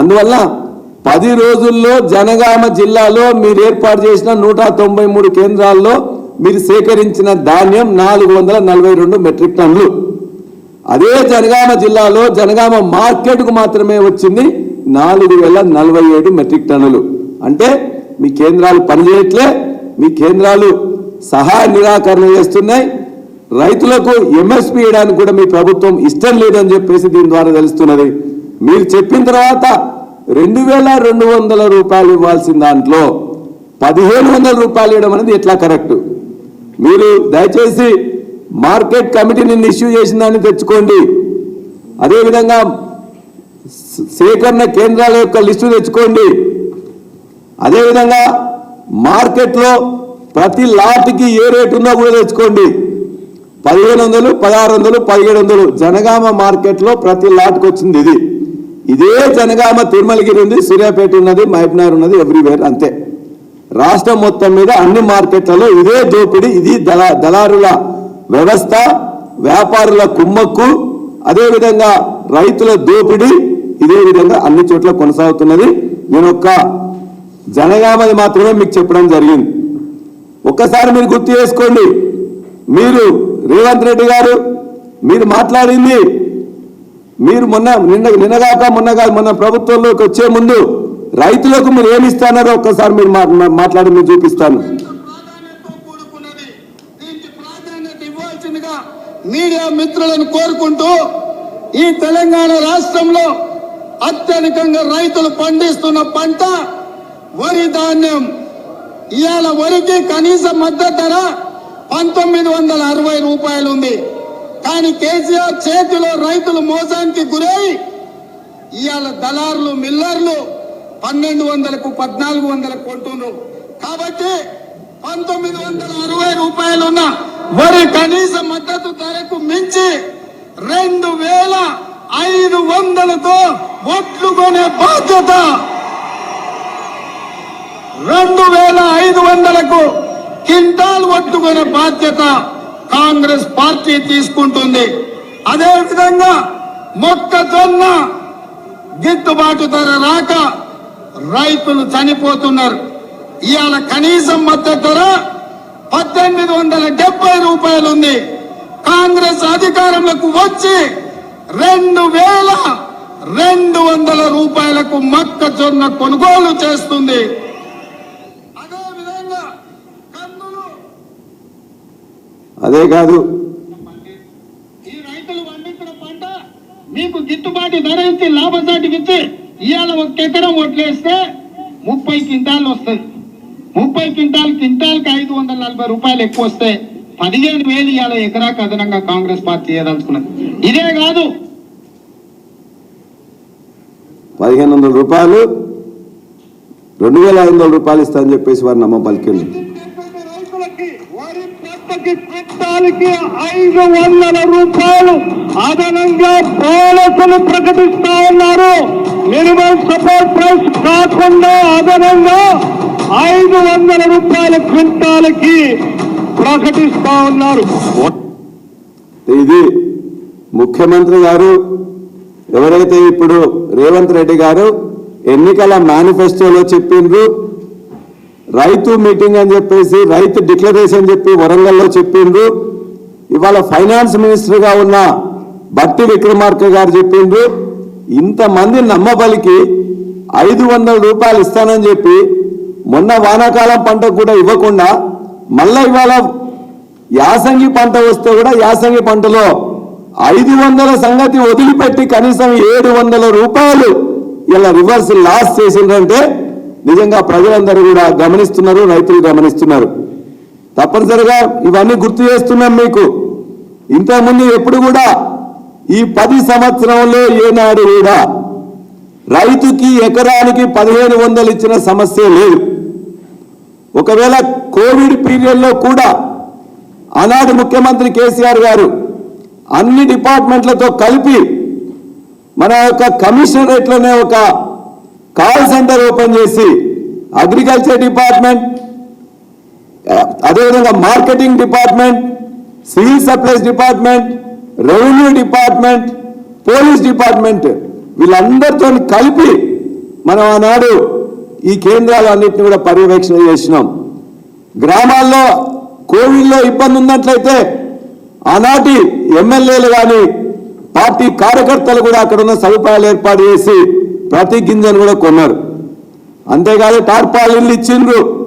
అందువల్ల పది రోజుల్లో జనగామ జిల్లాలో మీరు ఏర్పాటు చేసిన నూట తొంభై మూడు కేంద్రాల్లో మీరు సేకరించిన ధాన్యం నాలుగు వందల నలభై రెండు మెట్రిక్ టన్నులు. అదే జనగామ జిల్లాలో జనగామ మార్కెట్కు మాత్రమే వచ్చింది నాలుగు వేల నలభై ఏడు మెట్రిక్ టన్నులు. అంటే మీ కేంద్రాలు పనిచేయట్లే మీ కేంద్రాలు సహాయ నిరాకరణ చేస్తున్నాయి. రైతులకు ఎంఎస్పీ ఇవ్వడానికి కూడా మీ ప్రభుత్వం ఇష్టం లేదని చెప్పేసి దీని ద్వారా తెలుస్తున్నది. మీరు చెప్పిన తర్వాత రెండు వేల రెండు వందల రూపాయలు ఇవ్వాల్సిన దాంట్లో పదిహేను వందల రూపాయలు ఇవ్వడం అనేది ఎట్లా కరెక్ట్? మీరు దయచేసి మార్కెట్ కమిటీ నిన్న ఇష్యూ చేసిన దాన్ని తెచ్చుకోండి. అదేవిధంగా సేకరణ కేంద్రాల యొక్క లిస్టు తెచ్చుకోండి. అదేవిధంగా మార్కెట్లో ప్రతి లాట్కి ఏ రేటు ఉందో కూడా తెచ్చుకోండి. పదిహేను వందలు పదహారు వందలు పదిహేడు వందలు. జనగామ మార్కెట్లో ప్రతి లాట్కి వచ్చింది ఇది. ఇదే జనగామ తిరుమలగిరి ఉంది సూర్యాపేట ఉన్నది మహబ్నార్ ఉన్నది ఎవ్రీవేర్ అంతే. రాష్ట్రం మొత్తం మీద అన్ని మార్కెట్లలో ఇదే దోపిడీ ఇది దళ దళారుల వ్యవస్థ వ్యాపారుల కుమ్మక్కు అదేవిధంగా రైతుల దోపిడీ ఇదే విధంగా అన్ని చోట్ల కొనసాగుతున్నది. నేను ఒక్క జనగామది మాత్రమే మీకు చెప్పడం జరిగింది. ఒక్కసారి మీరు గుర్తు చేసుకోండి మీరు రేవంత్ రెడ్డి గారు మీరు మాట్లాడింది మీరు మొన్న నిన్న నిన్నగాక మొన్నగా మొన్న ప్రభుత్వంలోకి వచ్చే ముందు రైతులకు మీరు ఏమి ఇస్తానారో ఒక్కసారి మీరు మా- మాట్లాడి మీరు చూపిస్తాను. కూడుకున్నది ప్రాధాన్యత మీడియా మిత్రులను కోరుకుంటూ ఈ తెలంగాణ రాష్ట్రంలో అత్యధికంగా రైతులు పండిస్తున్న పంట వరి ధాన్యం ఇవాళ వరికి కనీస మద్దతు ధర పంతొమ్మిది వందల అరవై రూపాయలు ఉంది. కానీ కేసీఆర్ చేతిలో రైతులు మోసానికి గురై ఇవాళ దళారులు మిల్లర్లు పన్నెండు వందలకు పద్నాలుగు వందలకు కొంటున్నారు. కాబట్టి పంతొమ్మిది వందల అరవై రూపాయలు ఉన్న వరి కనీస మద్దతు ధరకు మించి రెండు వేల ఐదు వందలతో ఒట్లు కొనే బాధ్యత రెండు వేల ఐదు వందలకు కింటాల్ ఒట్టుకునే బాధ్యత కాంగ్రెస్ పార్టీ తీసుకుంటుంది. అదే విధంగా మొక్కజొన్న గిట్టుబాటు ధర రాక రైతులు చనిపోతున్నారు. ఇవాళ కనీసం మద్దతు ధర పద్దెనిమిది వందల డెబ్బై రూపాయలు ఉంది. కాంగ్రెస్ అధికారంలోకి వచ్చి రెండు వేల రెండు వందల రూపాయలకు మొక్కజొన్న కొనుగోలు చేస్తుంది అదే విధంగా కందులు అదే కాదు. ఈ రైతులు పండించిన పంట మీకు గిట్టుబాటు ధర ఇచ్చి లాభసాటి ఇచ్చి ఇవాళ ఒక ఎకరం వడ్లేస్తే ముప్పై క్వింటాలు వస్తుంది. ముప్పై క్వింటాల్ క్వింటాల్కి ఐదు వందల నలభై రూపాయలు ఎక్కువ వస్తే పదిహేను వేలు ఇవాళ ఎకరాకు అదనంగా కాంగ్రెస్ పార్టీ చేయదలుచుకున్నది. ఇదే కాదు. పదిహేను వందల రూపాయలు రెండు వేల ఐదు వందల రూపాయలు ఇస్తా అని చెప్పేసి వారు నమ్మ పలికింది పంటకి ఐదు వందల రూపాయలు అదనంగా బోనసులు ప్రకటిస్తా ఉన్నారు మినిమం సపోర్ట్ ప్రైస్ కాకుండా అదనంగా ఐదు వందల రూపాయల క్వింటాలకి ప్రకటిస్తా ఉన్నారు. ఇది ముఖ్యమంత్రి గారు ఎవరైతే ఇప్పుడు రేవంత్ రెడ్డి గారు ఎన్నికల మేనిఫెస్టోలో చెప్పిండ్రు రైతు మీటింగ్ అని చెప్పేసి రైతు డిక్లరేషన్ చెప్పి వరంగల్లో చెప్పిండ్రు. ఇవాళ ఫైనాన్స్ మినిస్టర్గా ఉన్న బట్టి విక్రమార్క గారు చెప్పిండ్రు. ఇంతమంది నమ్మబలికి ఐదు వందల రూపాయలు ఇస్తానని చెప్పి మొన్న వానాకాలం పంట కూడా ఇవ్వకుండా మళ్ళా ఇవాళ యాసంగి పంట వస్తే కూడా యాసంగి పంటలో ఐదు వందల సంగతి వదిలిపెట్టి కనీసం ఏడు వందల రూపాయలు ఇలా రివర్స్ లాస్ చేసిండ్రంటే నిజంగా ప్రజలందరూ కూడా గమనిస్తున్నారు రైతులు గమనిస్తున్నారు. తప్పనిసరిగా ఇవన్నీ గుర్తు చేస్తున్నాం మీకు. ఇంతకుముందు ఎప్పుడు కూడా ఈ పది సంవత్సరంలో ఏనాడు కూడా రైతుకి ఎకరానికి పదిహేను వందలు ఇచ్చిన సమస్య లేదు. ఒకవేళ కోవిడ్ పీరియడ్లో కూడా ఆనాడు ముఖ్యమంత్రి కేసీఆర్ గారు అన్ని డిపార్ట్మెంట్లతో కలిపి మన యొక్క కమిషనరేట్లోనే ఒక కాల్ సెంటర్ ఓపెన్ చేసి అగ్రికల్చర్ డిపార్ట్మెంట్ అదేవిధంగా marketing department civil supplies department revenue department police department వీళ్ళందరితో కలిపి మనం ఆనాడు ఈ కేంద్రాలన్నింటినీ కూడా పర్యవేక్షణ చేసినాం. గ్రామాల్లో కోవిడ్లో ఇబ్బంది ఉన్నట్లయితే ఆనాటి ఎమ్మెల్యేలు కానీ పార్టీ కార్యకర్తలు కూడా అక్కడ ఉన్న సదుపాయాలు ఏర్పాటు చేసి ప్రతి గింజను కూడా కొన్నారు. అంతేకాదు టార్పాలిన్లు ఇచ్చిండ్రు.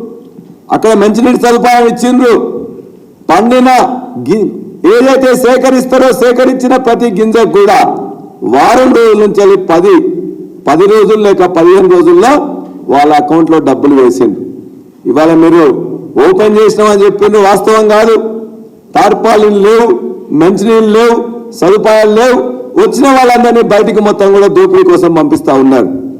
అక్కడ మంచినీటి సదుపాయం ఇచ్చిండ్రు. పండిన గి- ఏదైతే సేకరిస్తారో సేకరించిన ప్రతి గింజకు కూడా వారం రోజుల నుంచి వెళ్ళి పది పది రోజులు లేక పదిహేను రోజుల్లో వాళ్ళ అకౌంట్లో డబ్బులు వేసింది ఇవాళ మీరు ఓపెన్ చేసినామని చెప్పిండ్రు. వాస్తవం కాదు. తార్పాలిన్ లేవు మంచినీళ్ళు లేవు సదుపాయాలు లేవు. వచ్చిన వాళ్ళందరినీ బయటికి మొత్తం కూడా దోపిడీ కోసం పంపిస్తా ఉన్నారు.